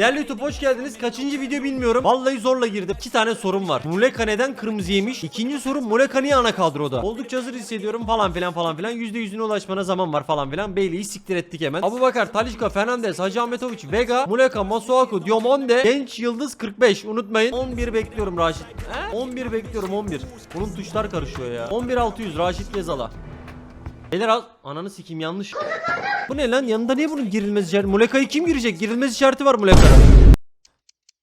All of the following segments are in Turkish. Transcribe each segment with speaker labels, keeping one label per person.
Speaker 1: Değerli YouTube hoş geldiniz. Kaçıncı video bilmiyorum. Vallahi zorla girdim. İki tane sorum var. Muleka neden kırmızı yemiş? İkinci sorum Muleka niye ana kadroda? Oldukça hazır hissediyorum falan filan falan filan. Yüzde yüzüne ulaşmana zaman var falan filan. Beyliği siktir ettik hemen. Abu Bakar, Talişka, Fernandez, Hacı Ahmetoviç, Vega, Muleka, Masuaku, Diomonde, Genç Yıldız 45. Unutmayın. 11 bekliyorum Raşit. He? 11 bekliyorum 11. Bunun tuşlar karışıyor ya. 11600 Raşit Gezala. Beyler al. Ananı sikeyim yanlış. Bu ne lan? Yanında niye bunun girilmez işareti? Muleka'yı kim girecek? Girilmez işareti var Muleka'da.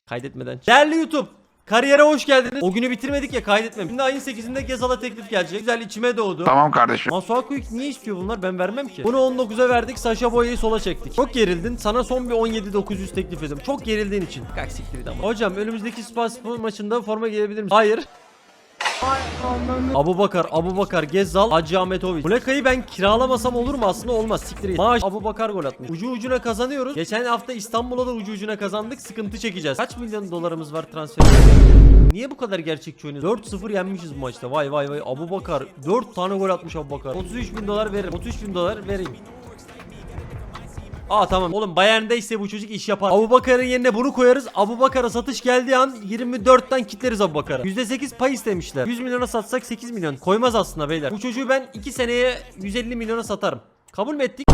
Speaker 1: Kaydetmeden. Değerli YouTube. Kariyere hoş geldiniz. O günü bitirmedik ya kaydetmem. Şimdi ayın 8'inde Gezal'a teklif gelecek. Güzel içime doğdu.
Speaker 2: Tamam kardeşim.
Speaker 1: Masuaku'yu niye istiyor bunlar? Ben vermem ki. Bunu 19'a verdik. Sasha Boya'yı sola çektik. Çok gerildin. Sana son bir 17.900 teklif ediyorum. Çok gerildiğin için. Kalk siktir ama. Hocam önümüzdeki Spa Spor maçında forma giyebilir misin? Hayır. Abu Bakar, Abu Bakar, Gezzal, Hacı Ahmetoviç. Muleka'yı ben kiralamasam olur mu? Aslında olmaz. Siktir git. Maaş Abu Bakar gol atmış. Ucu ucuna kazanıyoruz. Geçen hafta İstanbul'a da ucu ucuna kazandık. Sıkıntı çekeceğiz. Kaç milyon dolarımız var transfer? Niye bu kadar gerçekçi oynuyoruz? 4-0 yenmişiz bu maçta. Vay vay vay. Abu Bakar 4 tane gol atmış Abu Bakar. 33 bin dolar veririm. 33 bin dolar vereyim. Aa tamam. Oğlum Bayern'deyse bu çocuk iş yapar. Abu Bakar'ın yerine bunu koyarız. Abu Bakar'a satış geldiği an 24'ten kitleriz Abu Bakar'a. %8 pay istemişler. 100 milyona satsak 8 milyon. Koymaz aslında beyler. Bu çocuğu ben 2 seneye 150 milyona satarım. Kabul mü ettik?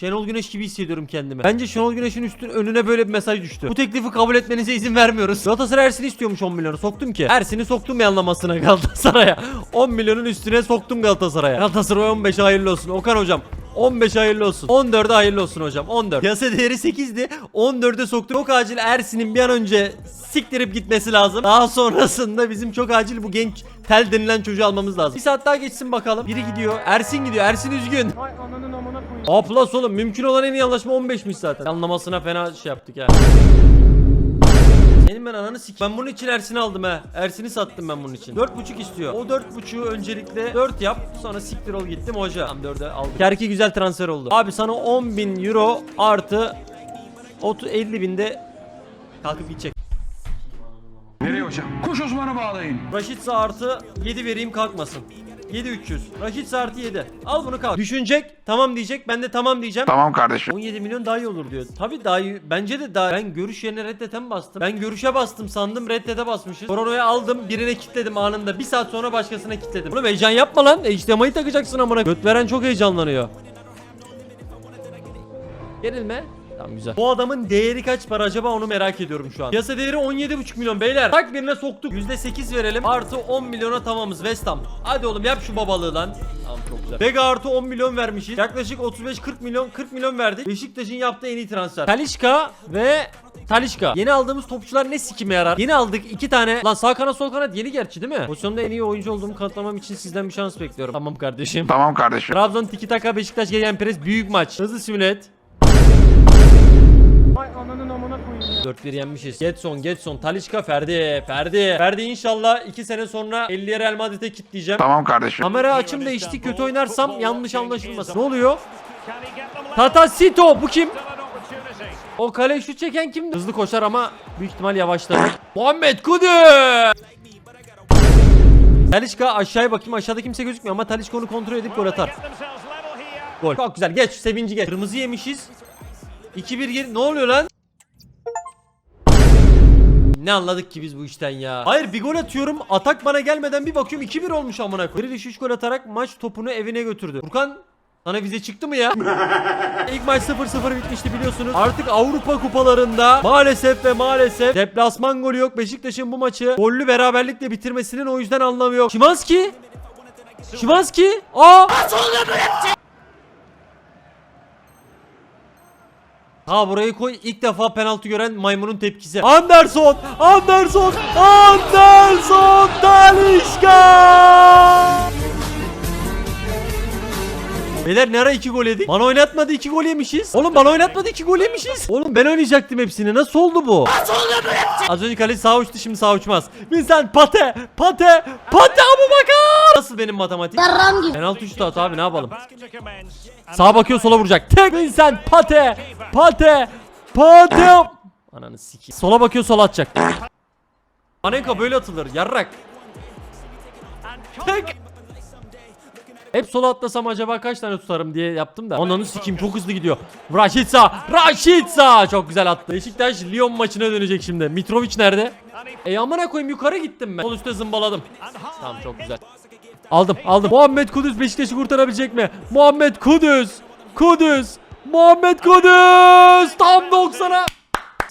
Speaker 1: Şenol Güneş gibi hissediyorum kendimi. Bence Şenol Güneş'in üstün önüne böyle bir mesaj düştü. Bu teklifi kabul etmenize izin vermiyoruz. Galatasaray Ersin'i istiyormuş 10 milyonu. Soktum ki. Ersin'i soktum yanlamasına Galatasaray'a. 10 milyonun üstüne soktum Galatasaray'a. Galatasaray 15 hayırlı olsun. Okan hocam 15 hayırlı olsun. 14'e hayırlı olsun hocam. 14. Piyasa değeri 8'di. 14'e soktuk. Çok acil Ersin'in bir an önce siktirip gitmesi lazım. Daha sonrasında bizim çok acil bu genç tel denilen çocuğu almamız lazım. Bir saat daha geçsin bakalım. Biri gidiyor. Ersin gidiyor. Ersin üzgün.
Speaker 3: Ay ananın amına koyayım.
Speaker 1: A plus oğlum mümkün olan en iyi anlaşma 15'miş zaten. Anlamasına fena şey yaptık ya. Senin ben ananı sik. Ben bunun için Ersin'i aldım he. Ersin'i sattım ben bunun için. 4.5 istiyor. O 4.5'u öncelikle 4 yap. Sonra siktir ol gittim hoca. Tam 4'e aldım. Kerki güzel transfer oldu. Abi sana 10.000 euro artı 30 50 binde kalkıp gidecek.
Speaker 2: Nereye hocam? Kuş uzmanı bağlayın.
Speaker 1: Raşitsa artı 7 vereyim kalkmasın. 7300. Raşitsa artı 7. Al bunu kalk. Düşünecek. Tamam diyecek. Ben de tamam diyeceğim.
Speaker 2: Tamam kardeşim.
Speaker 1: 17 milyon daha iyi olur diyor. Tabi daha iyi. Bence de daha Ben görüş yerine reddete mi bastım? Ben görüşe bastım sandım reddete basmışız. Korono'ya aldım birine kitledim anında. Bir saat sonra başkasına kitledim. Oğlum heyecan yapma lan. HDMI'yi takacaksın amına. Göt veren çok heyecanlanıyor. Gerilme. Tamam güzel. Bu adamın değeri kaç para acaba onu merak ediyorum şu an. Piyasa değeri 17,5 milyon beyler. Tak birine soktuk. %8 verelim. Artı 10 milyona tamamız West Ham. Hadi oğlum yap şu babalığı lan. Tamam çok güzel. Vega artı 10 milyon vermişiz. Yaklaşık 35-40 milyon 40 milyon verdik. Beşiktaş'ın yaptığı en iyi transfer. Talişka ve Talişka. Yeni aldığımız topçular ne sikime yarar? Yeni aldık iki tane. Lan sağ kanat sol kanat yeni gerçi değil mi? Pozisyonda en iyi oyuncu olduğumu kanıtlamam için sizden bir şans bekliyorum. Tamam kardeşim.
Speaker 2: Tamam kardeşim.
Speaker 1: Trabzon tiki taka Beşiktaş gelen pres büyük maç. Hızlı simüle 4-1 yenmişiz. Getson, Getson, Talişka, Ferdi, Ferdi. Ferdi inşallah 2 sene sonra 50'ye Real Madrid'e kitleyeceğim.
Speaker 2: Tamam kardeşim.
Speaker 1: Kamera açım değişti. Kötü oynarsam yanlış anlaşılmasın. Ne oluyor? Tata Sito bu kim? O kale şut çeken kim? Hızlı koşar ama büyük ihtimal yavaşlar. Muhammed Kudu. Talişka aşağıya bakayım. Aşağıda kimse gözükmüyor ama Talişka onu kontrol edip gol atar. Gol. Çok güzel. Geç. Sevinci geç. Kırmızı yemişiz. 2-1 geri. Ne oluyor lan? Ne anladık ki biz bu işten ya? Hayır bir gol atıyorum. Atak bana gelmeden bir bakıyorum 2-1 olmuş amına koyayım. Grealish 3 gol atarak maç topunu evine götürdü. Furkan sana vize çıktı mı ya? İlk maç 0-0 bitmişti biliyorsunuz. Artık Avrupa kupalarında maalesef ve maalesef deplasman golü yok. Beşiktaş'ın bu maçı gollü beraberlikle bitirmesinin o yüzden anlamı yok. Şimanski? Şimanski? Aa! Ha burayı koy. İlk defa penaltı gören maymunun tepkisi. Anderson! Anderson! Anderson Talişka! Beyler ne ara 2 gol yedik? Bana oynatmadı 2 gol yemişiz. Oğlum bana oynatmadı 2 gol yemişiz. Oğlum ben oynayacaktım hepsini. Nasıl oldu bu? Nasıl oldu bu Az önce kaleci sağ uçtu şimdi sağ uçmaz. Vincent Pate! Pate! Pate Abu Bakar! Nasıl benim matematik? Penaltı şutu at abi ne yapalım? Sağa bakıyor sola vuracak. Tek Vincent Pate! Pate! Pate! Ananı sikeyim. Sola bakıyor sola atacak. Anenka böyle atılır yarrak. Tek. Hep sola atlasam acaba kaç tane tutarım diye yaptım da. Ananı sikeyim çok hızlı gidiyor. Raşitsa! Raşitsa! Çok güzel attı. Beşiktaş Lyon maçına dönecek şimdi. Mitrovic nerede? E amına koyayım yukarı gittim ben. Sol üstte zımbaladım. Tamam çok güzel. Aldım aldım. Muhammed Kudüs Beşiktaş'ı kurtarabilecek mi? Muhammed Kudüs! Kudüs! Muhammed Kudüs! Tam 90'a!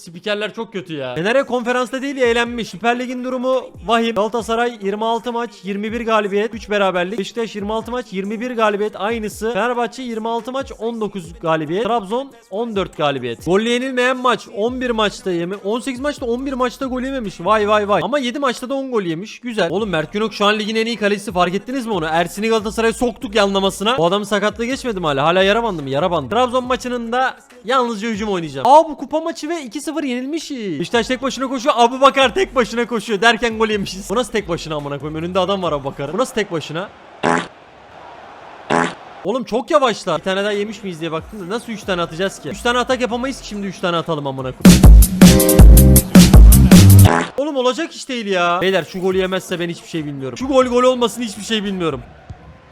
Speaker 1: Spikerler çok kötü ya. Fener'e konferansta değil eğlenmiş. Süper Lig'in durumu vahim. Galatasaray 26 maç 21 galibiyet 3 beraberlik. Beşiktaş 26 maç 21 galibiyet aynısı. Fenerbahçe 26 maç 19 galibiyet. Trabzon 14 galibiyet. Golle yenilmeyen maç 11 maçta yemi 18 maçta 11 maçta gol yememiş. Vay vay vay. Ama 7 maçta da 10 gol yemiş. Güzel. Oğlum Mert Günok şu an ligin en iyi kalecisi fark ettiniz mi onu? Ersin'i Galatasaray'a soktuk yanlamasına. Bu adamın sakatlığı geçmedi mi hala? Hala yara bandı mı? Yara bandı. Trabzon maçının da yalnızca hücum oynayacağım. Aa bu kupa maçı ve 2-0 yenilmişiz. Beşiktaş tek başına koşuyor. Abu Bakar tek başına koşuyor derken gol yemişiz. Bu nasıl tek başına amına koyayım? Önünde adam var Abu Bakar. Bu nasıl tek başına? Oğlum çok yavaşlar. Bir tane daha yemiş miyiz diye baktım da nasıl 3 tane atacağız ki? 3 tane atak yapamayız ki şimdi 3 tane atalım amına koyayım. Oğlum olacak iş değil ya. Beyler şu golü yemezse ben hiçbir şey bilmiyorum. Şu gol gol olmasın hiçbir şey bilmiyorum.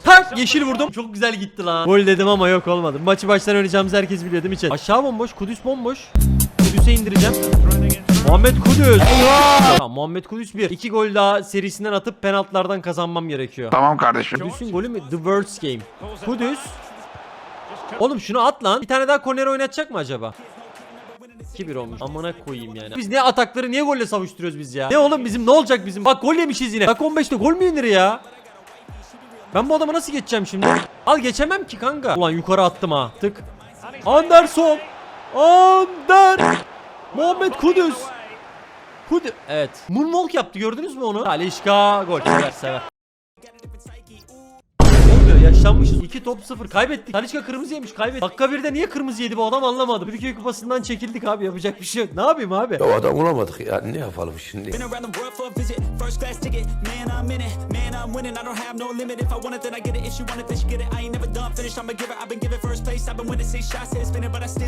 Speaker 1: Tak yeşil vurdum. Çok güzel gitti lan. Gol dedim ama yok olmadı. Maçı baştan oynayacağımızı herkes biliyor değil mi chat? Aşağı bomboş. Kudüs bomboş. Kudüs'e indireceğim. Muhammed Kudüs. Tamam, Muhammed Kudüs 1. 2 gol daha serisinden atıp penaltılardan kazanmam gerekiyor.
Speaker 2: Tamam kardeşim.
Speaker 1: Kudüs'ün golü mü? The World's Game. Kudüs. Oğlum şunu at lan. Bir tane daha korner oynatacak mı acaba? 2-1 olmuş. Amına koyayım yani. Biz niye atakları niye golle savuşturuyoruz biz ya? Ne oğlum bizim ne olacak bizim? Bak gol yemişiz yine. Bak 15'te gol mü yenir ya? Ben bu adama nasıl geçeceğim şimdi? Al geçemem ki kanka. Ulan yukarı attım ha. Tık. Anderson. Ander. Muhammed Kudüs. Kudüs. Evet. Moonwalk yaptı gördünüz mü onu? Alişka gol. Sever sever. Yaşlanmışız. 2 top 0 kaybettik. Talişka kırmızı yemiş kaybettik. Dakika 1'de niye kırmızı yedi bu adam anlamadım. Türkiye kupasından çekildik abi yapacak bir şey yok. Ne yapayım abi?
Speaker 4: Ya adam bulamadık ya ne yapalım şimdi?